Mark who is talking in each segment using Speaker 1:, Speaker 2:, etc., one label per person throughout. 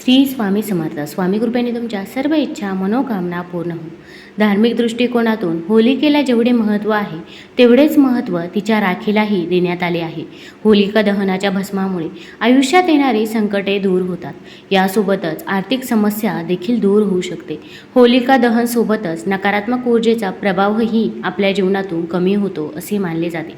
Speaker 1: श्री स्वामी समर्थ. स्वामी कृपेने तुमच्या सर्व इच्छा मनोकामना पूर्ण हो. धार्मिक दृष्टिकोनातून होलिकेला जेवढे महत्त्व आहे तेवढेच महत्त्व तिच्या राखीलाही देण्यात आले आहे. होलिका दहनाच्या भस्मामुळे आयुष्यात येणारी संकटे दूर होतात. यासोबतच आर्थिक समस्या देखील दूर होऊ शकते. होलिका दहनसोबतच नकारात्मक ऊर्जेचा प्रभावही आपल्या जीवनातून कमी होतो असे मानले जाते.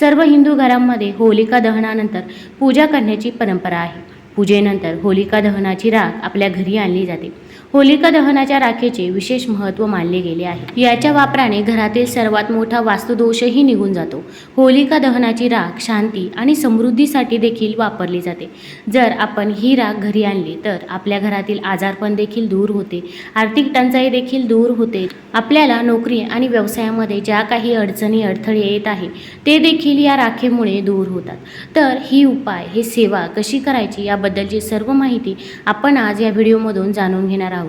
Speaker 1: सर्व हिंदू घरांमध्ये होलिका दहनानंतर पूजा करण्याची परंपरा आहे. पूजेनंतर होलिका दहनाची राख आपल्या घरी आणली जाते. होलिका दहनाच्या राखेचे विशेष महत्त्व मानले गेले आहे. याच्या वापराने घरातील सर्वात मोठा वास्तुदोषही निघून जातो. होलिका दहनाची राख शांती आणि समृद्धीसाठी देखील वापरली जाते. जर आपण ही राख घरी आणली तर आपल्या घरातील आजारपण देखील दूर होते. आर्थिक टंचाई देखील दूर होते. आपल्याला नोकरी आणि व्यवसायामध्ये ज्या काही अडचणी अडथळे येत आहे ते देखील या राखेमुळे दूर होतात. तर ही उपाय ही सेवा कशी करायची याबद्दलची सर्व माहिती आपण आज या व्हिडिओमधून जाणून घेणार आहोत.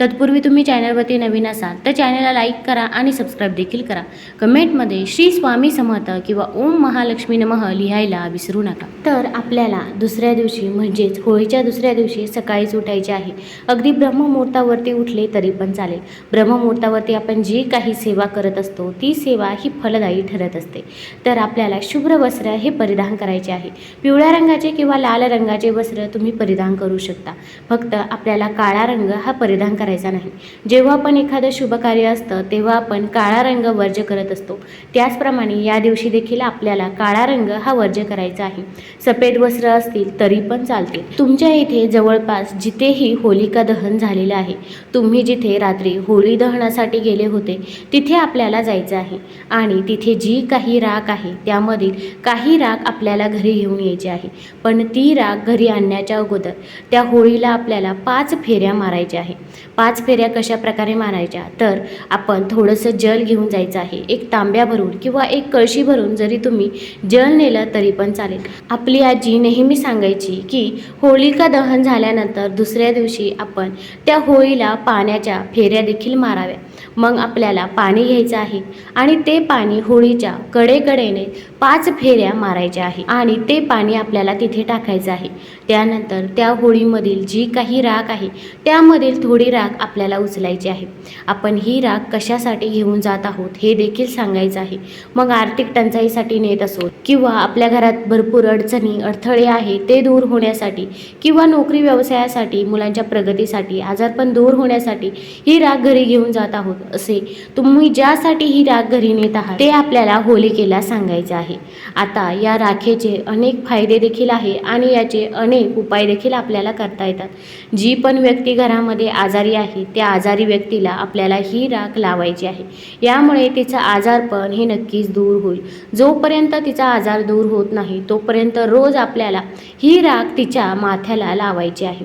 Speaker 1: तत्पूर्वी तुम्ही चॅनलवरती नवीन असाल तर चॅनलला लाईक करा आणि सबस्क्राईब देखील करा. कमेंटमध्ये श्री स्वामी समर्थ किंवा ओम महालक्ष्मी नमः लिहायला विसरू नका. तर आपल्याला दुसऱ्या दिवशी म्हणजेच होळीच्या दुसऱ्या दिवशी सकाळीच उठायचे आहे. अगदी ब्रह्ममुहूर्तावरती उठले तरी पण चालेल. ब्रह्ममुहूर्तावरती आपण जी काही सेवा करत असतो ती सेवा ही फलदायी ठरत असते. तर आपल्याला शुभ्र वस्त्र हे परिधान करायचे आहे. पिवळ्या रंगाचे किंवा लाल रंगाचे वस्त्र तुम्ही परिधान करू शकता. फक्त आपल्याला काळा रंग हा परिधान करायचा नाही. जेव्हा पण एखादं शुभ कार्य असतं तेव्हा आपण काळा रंग वर्ज्य करत असतो. त्याचप्रमाणे या दिवशी देखील आपल्याला काळा रंग हा वर्ज्य करायचा आहे. सफेद वस्त्र असतील तरी पण चालते तुमच्या इथे जवळपास जिथेही होलिका दहन झालेलं आहे तुम्ही जिथे रात्री होळी दहनासाठी गेले होते तिथे आपल्याला जायचं आहे. आणि तिथे जी काही राख आहे त्यामधील काही राख आपल्याला घरी घेऊन यायची आहे. पण ती राख घरी आणण्याच्या अगोदर त्या होळीला आपल्याला पाच फेऱ्या मारायच्या आहे. पाच फेऱ्या कशा प्रकारे मारायच्या? तर आपण थोडंसं जल घेऊन जायचं आहे. एक तांब्या भरून किंवा एक कळशी भरून जरी तुम्ही जल नेलं तरी पण चालेल. आपली आजी नेहमी सांगायची की होळिका दहन झाल्यानंतर दुसऱ्या दिवशी आपण त्या होळीला पाण्याच्या फेऱ्या देखील माराव्या मग आपल्याला पाणी घ्यायचं आहे आणि ते पाणी होळीच्या कडेकडेने पाच फेऱ्या मारायच्या आहे आणि ते पाणी आपल्याला तिथे टाकायचं आहे. त्यानंतर त्या होळीमधील जी काही राख आहे त्यामधील थोडी राख आपल्याला उचलायची आहे. आपण ही राख कशासाठी घेऊन जात आहोत हे देखील सांगायचं आहे. मग आर्थिक टंचाईसाठी नेत असो किंवा आपल्या घरात भरपूर अडचणी अडथळे आहे ते दूर होण्यासाठी किंवा नोकरी व्यवसायासाठी मुलांच्या प्रगतीसाठी आजारपण दूर होण्यासाठी ही राख घरी घेऊन जात आहोत. असे. तुम्ही ज्यासाठी ही राख घरी नेत आहात ते आपल्याला होलिकेला सांगायचे आहे. आता या राखेचे अनेक फायदे देखील आहे आणि याचे अनेक उपाय देखील आपल्याला करता येतात. जी पण व्यक्ती घरामध्ये आजारी आहे त्या आजारी व्यक्तीला आपल्याला ही राख लावायची आहे. यामुळे तिचं आजारपण हे नक्कीच दूर होईल. जोपर्यंत तिचा आजार दूर होत नाही तोपर्यंत रोज आपल्याला ही राख तिच्या माथ्याला लावायची आहे.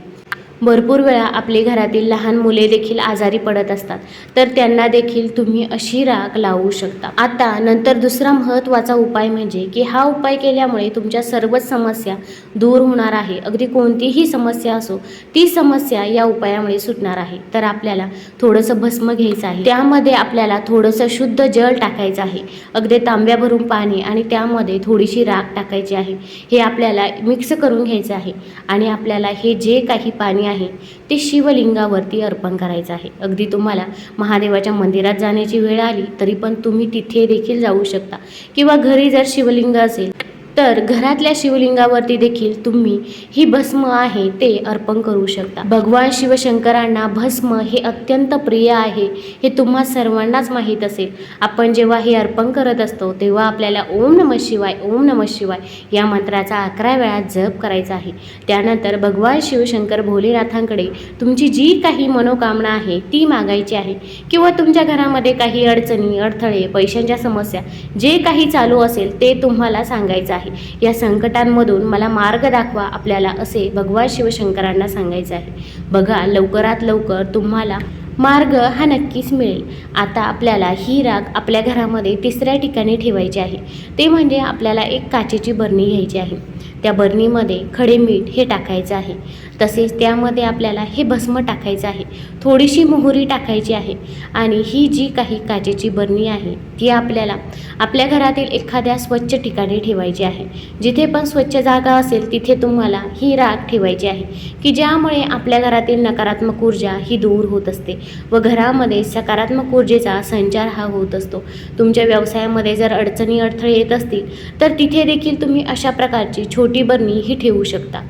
Speaker 1: भरपूर वेळा आपले घरातील लहान मुले देखील आजारी पडत असतात. तर त्यांना देखील तुम्ही अशी राख लावू शकता. आता नंतर दुसरा महत्त्वाचा उपाय म्हणजे की हा उपाय केल्यामुळे तुमच्या सर्वच समस्या दूर होणार आहे. अगदी कोणतीही समस्या असो ती समस्या या उपायामुळे सुटणार आहे. तर आपल्याला थोडंसं भस्म घ्यायचं आहे. त्यामध्ये आपल्याला थोडंसं शुद्ध जल टाकायचं आहे. अगदी तांब्या भरून पाणी आणि त्यामध्ये थोडीशी राख टाकायची आहे. हे आपल्याला मिक्स करून घ्यायचं आहे. आणि आपल्याला हे जे काही पाणी आहे. ते शिवलिंगावरती अर्पण करायचं आहे. अगदी तुम्हाला महादेवाच्या मंदिरात जाण्याची वेळ आली तरी पण तुम्ही तिथे देखील जाऊ शकता. किंवा घरी जर शिवलिंग असेल तर घरातल्या शिवलिंगावरती देखील तुम्ही ही भस्म आहे ते अर्पण करू शकता. भगवान शिवशंकरांना भस्म हे अत्यंत प्रिय आहे हे तुम्हा सर्वांनाच माहीत असेल. आपण जेव्हा हे अर्पण करत असतो तेव्हा आपल्याला ओम नम शिवाय ओम नम शिवाय या मंत्राचा अकरा वेळा जप करायचा आहे. त्यानंतर भगवान शिवशंकर भोलेनाथांकडे तुमची जी काही मनोकामना आहे ती मागायची आहे. किंवा तुमच्या घरामध्ये काही अडचणी अडथळे पैशांच्या समस्या जे काही चालू असेल ते तुम्हाला सांगायचं आहे. या संकटांमधून मला मार्ग दाखवा आपल्याला असे भगवान शिवशंकरांना सांगायचं आहे. बघा लवकरात लवकर तुम्हाला मार्ग हा नक्कीच मिळेल. आता आपल्याला ही राख आपल्या घरामध्ये तिसऱ्या ठिकाणी ठेवायची आहे. ते म्हणजे आपल्याला एक काचेची बरणी घ्यायची आहे. त्या बरणीमध्ये खडे मीठ हे टाकायचं आहे. तसेच त्यामध्ये आपल्याला हे भस्म टाकायचं आहे. थोडीशी मोहरी टाकायची आहे. आणि ही जी काही काचेची बरणी आहे ती आपल्याला आपल्या घरातील एखाद्या स्वच्छ ठिकाणी ठेवायची आहे. जिथे पण स्वच्छ जागा असेल तिथे तुम्हाला ही राख ठेवायची आहे. की ज्यामुळे आपल्या घरातील नकारात्मक ऊर्जा ही दूर होत असते व घरामध्ये सकारात्मक ऊर्जेचा संचार हा होत असतो. तुमच्या व्यवसायामध्ये जर अडचणी अडथळे येत असतील तर तिथे देखील तुम्ही अशा प्रकारची छोटी बरणी ही ठेवू शकता.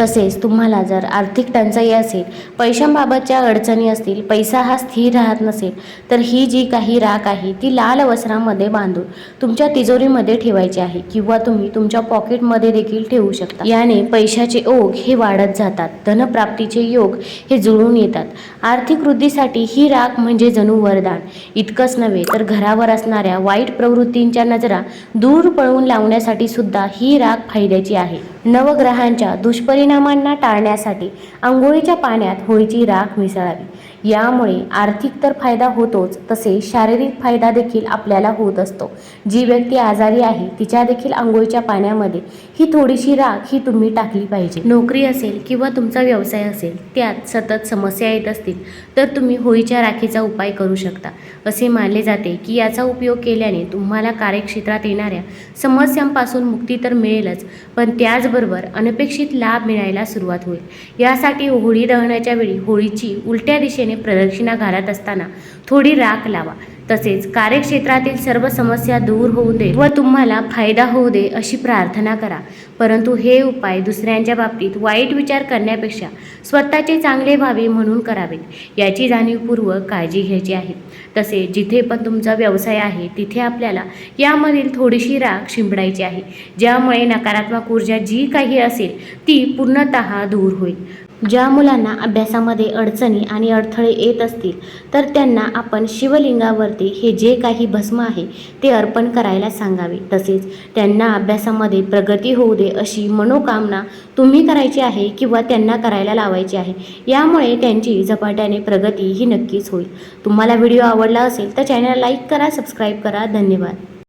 Speaker 1: तसेच तुम्हाला जर आर्थिक टंचाई असेल पैशांबाबतच्या अडचणी असतील पैसा हा स्थिर राहत नसेल तर ही जी काही राख आहे ती लाल वस्त्रामध्ये बांधून तुमच्या तिजोरीमध्ये ठेवायची आहे किंवा तुम्ही तुमच्या पॉकेटमध्ये देखील ठेवू शकता. याने पैशाचे ओघ हे वाढत जातात धनप्राप्तीचे योग हे जुळून येतात. आर्थिक वृद्धीसाठी ही राख म्हणजे जणू वरदान. इतकंच नव्हे तर घरावर असणाऱ्या वाईट प्रवृत्तींच्या नजरा दूर पळवून लावण्यासाठी सुद्धा ही राख फायद्याची आहे. नवग्रहांच्या दुष्परिणामांना टाळण्यासाठी आंघोळीच्या पाण्यात होळीची राख मिसळावी. यामुळे आर्थिक तर फायदा होतोच तसेच शारीरिक फायदा देखील आपल्याला होत असतो. जी व्यक्ती आजारी आहे तिच्या देखील आंघोळीच्या पाण्यामध्ये ही थोडीशी राख ही तुम्ही टाकली पाहिजे. नोकरी असेल किंवा तुमचा व्यवसाय असेल त्यात सतत समस्या येत असतील तर तुम्ही होळीच्या राखीचा उपाय करू शकता. असे मानले जाते की याचा उपयोग केल्याने तुम्हाला कार्यक्षेत्रात येणाऱ्या समस्यांपासून मुक्ती तर मिळेलच पण त्याचबरोबर अनपेक्षित लाभ मिळायला सुरुवात होईल. यासाठी होळी दहनाच्या वेळी होळीची उलट्या दिशेने प्रदक्षिणा घालत असताना थोडी राख लावा. तसेच कार्यक्षेत्रातील सर्व समस्या दूर होऊ दे व तुम्हाला फायदा होऊ दे अशी प्रार्थना करा. परंतु हे उपाय दुसऱ्यांच्या बाबतीत वाईट विचार करण्यापेक्षा स्वतःचे चांगले व्हावे म्हणून करावेत. याची जाणीवपूर्वक काळजी घ्यायची आहे. तसेच जिथे पण तुमचा व्यवसाय आहे तिथे आपल्याला यामधील थोडीशी राख शिंपडायची आहे. ज्यामुळे नकारात्मक ऊर्जा जी काही असेल ती पूर्णतः दूर होईल. ज्या मुलांना अभ्यासामध्ये अडचणी आणि अडथळे येत असतील तर त्यांना आपण शिवलिंगावरती हे जे काही भस्म आहे ते अर्पण करायला सांगावे. तसेच त्यांना अभ्यासामध्ये प्रगती होऊ दे अशी मनोकामना तुम्ही करायची आहे किंवा त्यांना करायला लावायची आहे यामुळे त्यांची झपाट्याने प्रगती ही नक्कीच होईल. तुम्हाला व्हिडिओ आवडला असेल तर चॅनल लाईक करा सबस्क्राईब करा. धन्यवाद.